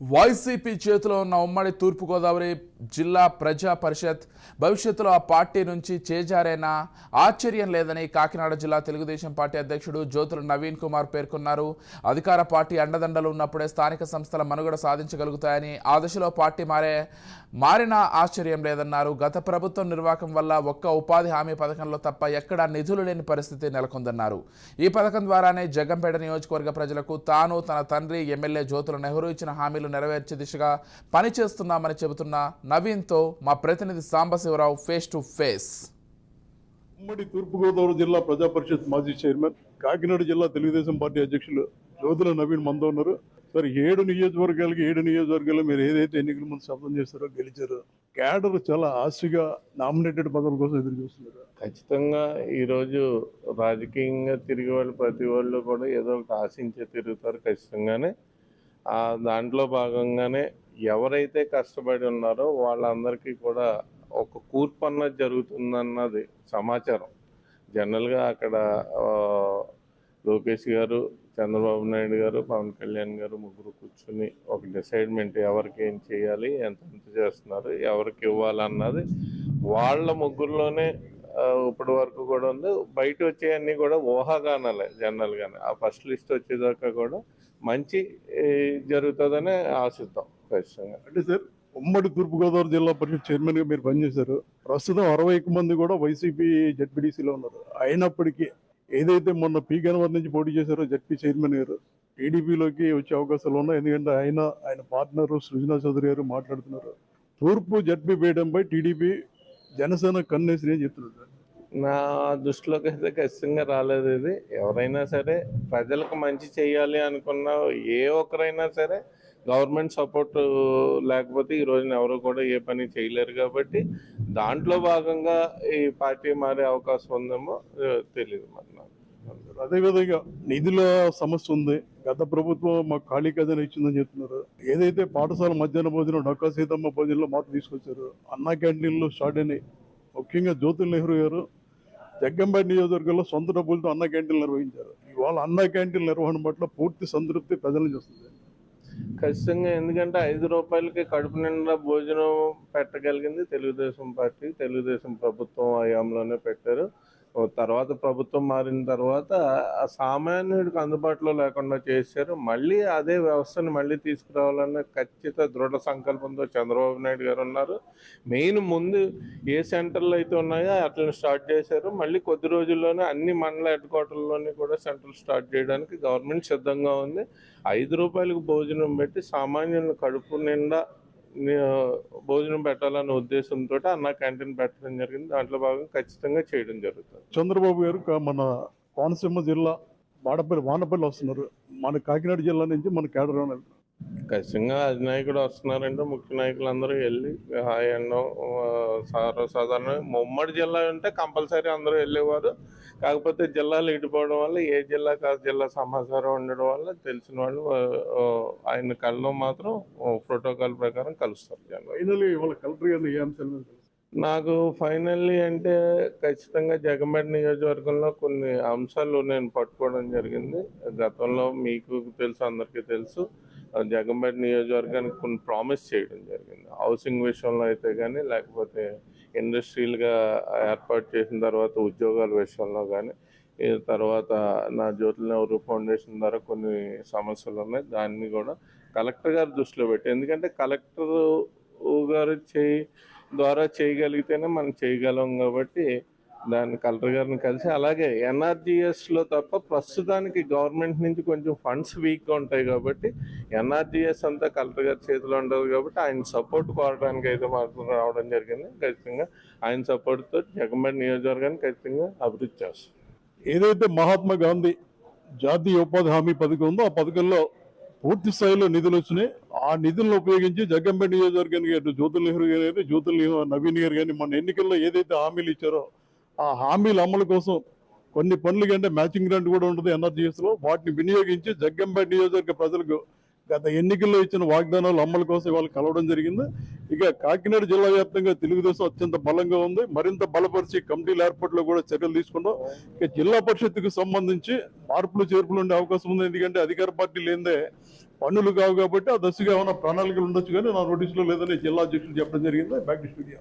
YCP చేతిలో ఉన్న ఉమ్మడి తూర్పుగోదావరి జిల్లా ప్రజా పరిషత్ భవిష్యత్తులో ఆ పార్టీ నుంచి చేజారేనా? ఆశ్చర్యం లేదని కాకినాడ జిల్లా తెలుగుదేశం పార్టీ అధ్యక్షుడు జ్యోతుల నవీన్ కుమార్ పేర్కొన్నారు. అధికార పార్టీ అండదండలు ఉన్నప్పుడే స్థానిక సంస్థల మనుగడ సాధించగలుగుతాయని ఆ దశలో పార్టీ మారే మారినా ఆశ్చర్యం లేదన్నారు. గత ప్రభుత్వం నిర్వాహకం వల్ల ఒక్క ఉపాధి హామీ పథకంలో తప్ప ఎక్కడా నిధులు లేని పరిస్థితి నెలకొందన్నారు. ఈ పథకం ద్వారానే జగంపేట నియోజకవర్గ ప్రజలకు తాను తన తండ్రి ఎమ్మెల్యే జ్యోతుల నెహ్రూ ఇచ్చిన హామీలు నెరవేర్చే దిశగా పనిచేస్తున్నామని చెబుతున్న నవీన్తో మా ప్రతినిధి సాంబశివరావు ఫేస్ టు ఫేస్ ఉమ్మడి తూర్పుగోదావరి జిల్లా ప్రజా పరిషత్ మాజీ చైర్మన్ కాకినాడ జిల్లా తెలుగుదేశం పార్టీ అధ్యక్షులు జ్యోతుల నవీన్ మంద ఉన్నారు. సార్ ఏడు నియోజకవర్గాలకి ఏడు నియోజకవర్గాల్లో మీరు ఏదైతే ఎన్నికల ముందు శబ్దం చేస్తారో గెలిచారో క్యాడర్ చాలా ఆశగా నామినేటెడ్ పదవుల కోసం ఎదురు చూస్తున్నారు. ఖచ్చితంగా ఈరోజు రాజకీయంగా తిరిగే వాళ్ళు ప్రతి వాళ్ళు కూడా ఏదో ఒకటి ఆశించే తిరుగుతారు ఖచ్చితంగానే. దాంట్లో భాగంగానే ఎవరైతే కష్టపడి ఉన్నారో వాళ్ళందరికీ కూడా ఒక కూర్పు అన్నది జరుగుతుందన్నది సమాచారం. జనరల్గా అక్కడ లోకేష్ గారు చంద్రబాబు నాయుడు గారు పవన్ కళ్యాణ్ గారు ముగ్గురు కూర్చుని ఒక డిసైడ్మెంట్ ఎవరికి ఏం చేయాలి ఎంత ఎంత చేస్తున్నారు ఎవరికి ఇవ్వాలన్నది వాళ్ళ ముగ్గురులోనే ఇప్పటి వరకు కూడా ఉంది. బయట వచ్చేవన్నీ కూడా ఊహాగానాలే జనరల్ గానే. ఆ ఫస్ట్ లిస్ట్ వచ్చేదాకా కూడా మంచి జరుగుతుందని ఆశిద్దాం ఖచ్చితంగా. అంటే సార్ ఉమ్మడి తూర్పుగోదావరి జిల్లా పరిషత్ చైర్మన్గా మీరు పనిచేశారు. ప్రస్తుతం అరవై మంది కూడా వైసీపీ జడ్పీడీసీలో ఉన్నారు. అయినప్పటికీ ఏదైతే మొన్న పీ గణవర్ నుంచి పోటీ చేశారో జడ్పీ చైర్మన్ గారు టీడీపీలోకి వచ్చే అవకాశాలు ఉన్నాయి. ఎందుకంటే ఆయన ఆయన పార్ట్నర్ సృజనా చౌదరి గారు మాట్లాడుతున్నారు. తూర్పు జడ్పీ వేయడంపై టీడీపీ జనసేన కన్నేసి అని చెప్తున్నారు సార్. నా దృష్టిలోకి అయితే ఖచ్చితంగా రాలేదు ఇది. ఎవరైనా సరే ప్రజలకు మంచి చేయాలి అనుకున్న ఏ ఒక్కరైనా సరే గవర్నమెంట్ సపోర్ట్ లేకపోతే ఈ రోజున ఎవరు కూడా ఏ పని చేయలేరు కాబట్టి దాంట్లో భాగంగా ఈ పార్టీ మారే అవకాశం ఉందేమో తెలియదు మరి నాకు. అదేవిధంగా నిధుల సమస్య ఉంది. గత ప్రభుత్వం మాకు ఖాళీ ఖజానా ఇచ్చిందని చెప్తున్నారు. ఏదైతే పాఠశాల మధ్యాహ్న భోజనం డొక్కా సీతమ్మ భోజనంలో మార్పు తీసుకొచ్చారు. అన్నా క్యాంటీన్లు స్టార్ట్ అయినాయి. ముఖ్యంగా జ్యోతుల్ నెహ్రూ గారు జగ్గంపేట నియోజకవర్గంలో సొంత డబ్బులతో అన్న క్యాంటీన్లు నిర్వహించారు. ఇవాళ అన్న క్యాంటీన్ నిర్వహణ పట్ల పూర్తి సంతృప్తి ప్రజల నుంచి వస్తుంది ఖచ్చితంగా ఎందుకంటే ఐదు రూపాయలకి కడుపు నిండా భోజనం పెట్టగలిగింది తెలుగుదేశం పార్టీ తెలుగుదేశం ప్రభుత్వం హయాంలోనే పెట్టారు. తర్వాత ప్రభుత్వం మారిన తర్వాత ఆ సామాన్యుడికి అందుబాటులో లేకుండా చేశారు. మళ్ళీ అదే వ్యవస్థను మళ్ళీ తీసుకురావాలన్న ఖచ్చిత దృఢ సంకల్పంతో చంద్రబాబు నాయుడు గారు ఉన్నారు. మెయిన్ ముందు ఏ సెంటర్లు అయితే ఉన్నాయో అట్లని స్టార్ట్ చేశారు. మళ్ళీ కొద్ది రోజుల్లోనే అన్ని మండల హెడ్ క్వార్టర్లోనే కూడా సెంటర్లు స్టార్ట్ చేయడానికి గవర్నమెంట్ సిద్ధంగా ఉంది. ఐదు రూపాయలకు భోజనం పెట్టి సామాన్యులను కడుపు నిండా భోజనం పెట్టాలన్న ఉద్దేశంతో అన్న క్యాంటీన్ పెట్టడం జరిగింది. దాంట్లో భాగంగా ఖచ్చితంగా చేయడం జరుగుతుంది. చంద్రబాబు గారు మన కోనసీమ జిల్లా వాడపల్లి వానపల్లి వస్తున్నారు. మన కాకినాడ జిల్లా నుంచి మన కేడర్ ఖచ్చితంగా అధినాయకుడు వస్తున్నారంటే ముఖ్య నాయకులు అందరూ వెళ్ళి హాయ్ అన్నం సర్వసాధారణ. ఉమ్మడి జిల్లా ఉంటే కంపల్సరీ అందరూ వెళ్ళేవారు. కాకపోతే జిల్లాలు ఇటుపోవడం వల్ల ఏ జిల్లా కాదు జిల్లా సమాచారం ఉండడం వల్ల తెలిసిన వాళ్ళు ఆయన కళ్ళలో మాత్రం ప్రోటోకాల్ ప్రకారం కలుస్తారు జనం? నాకు ఫైనల్లీ అంటే ఖచ్చితంగా జగన్పేట నియోజకవర్గంలో కొన్ని అంశాలు నేను పట్టుకోవడం జరిగింది. గతంలో మీకు తెలుసు అందరికీ తెలుసు. ఆ నియోజకవర్గానికి కొన్ని ప్రామిస్ చేయడం జరిగింది. హౌసింగ్ విషయంలో అయితే కానీ లేకపోతే ఇండస్ట్రియల్గా ఏర్పాటు చేసిన తర్వాత ఉద్యోగాల విషయంలో కానీ తర్వాత నా జ్యోతుల నెహ్రూ ఫౌండేషన్ ద్వారా కొన్ని సమస్యలు ఉన్నాయి. దాన్ని కూడా కలెక్టర్ గారు దృష్టిలో పెట్టి ఎందుకంటే కలెక్టర్ గారు చేయి ద్వారా చేయగలిగితేనే మనం చేయగలం కాబట్టి దాన్ని కలెక్టర్ గారిని కలిసి అలాగే NRGS లో తప్ప ప్రస్తుతానికి గవర్నమెంట్ నుంచి కొంచెం ఫండ్స్ వీక్గా ఉంటాయి కాబట్టి ఎన్ఆర్జిఎస్ అంతా కలెక్టర్ గారి చేతిలో ఉండదు కాబట్టి ఆయన సపోర్ట్ కోరడానికి అయితే మాత్రం రావడం జరిగింది. ఖచ్చితంగా ఆయన సపోర్ట్తో జగన్పేట నియోజకవర్గాన్ని ఖచ్చితంగా అభివృద్ధి చేస్తాం. ఏదైతే మహాత్మా గాంధీ జాతీయ ఉపాధి హామీ పథకం ఉందో ఆ పథకంలో పూర్తి స్థాయిలో నిధులు వచ్చినాయి. ఆ నిధులను ఉపయోగించి జగ్గంపేట నియోజకవర్గానికి అటు నెహ్రూ గారు కానీ జ్యోతి నవీన్ గారు కానీ మన ఎన్నికల్లో ఏదైతే హామీలు ఇచ్చారో ఆ హామీల అమలు కోసం కొన్ని పనులు కంటే మ్యాచింగ్ గ్రాంట్ కూడా ఉంటుంది ఎన్ఆర్జీఎస్లో వాటిని వినియోగించి జగ్గంపేట నియోజకవర్గ ప్రజలకు గత ఎన్నికల్లో ఇచ్చిన వాగ్దానాలు అమలు కోసం వాళ్ళు కలవడం జరిగింది. ఇక కాకినాడ జిల్లా వ్యాప్తంగా తెలుగుదేశం అత్యంత బలంగా ఉంది. మరింత బలపరిచి కమిటీల ఏర్పాట్లో కూడా చర్యలు తీసుకున్నాం. ఇక జిల్లా పరిషత్కు సంబంధించి మార్పులు చేర్పులు ఉండే అవకాశం ఉంది. ఎందుకంటే అధికార పార్టీ లేదే పన్నులు కావు కాబట్టి ఆ దశగా ఏమైనా ప్రణాళికలు ఉండొచ్చు కానీ నా నోటీసులో లేదని జిల్లా అధ్యక్షులు చెప్పడం జరిగింది. Back to studio.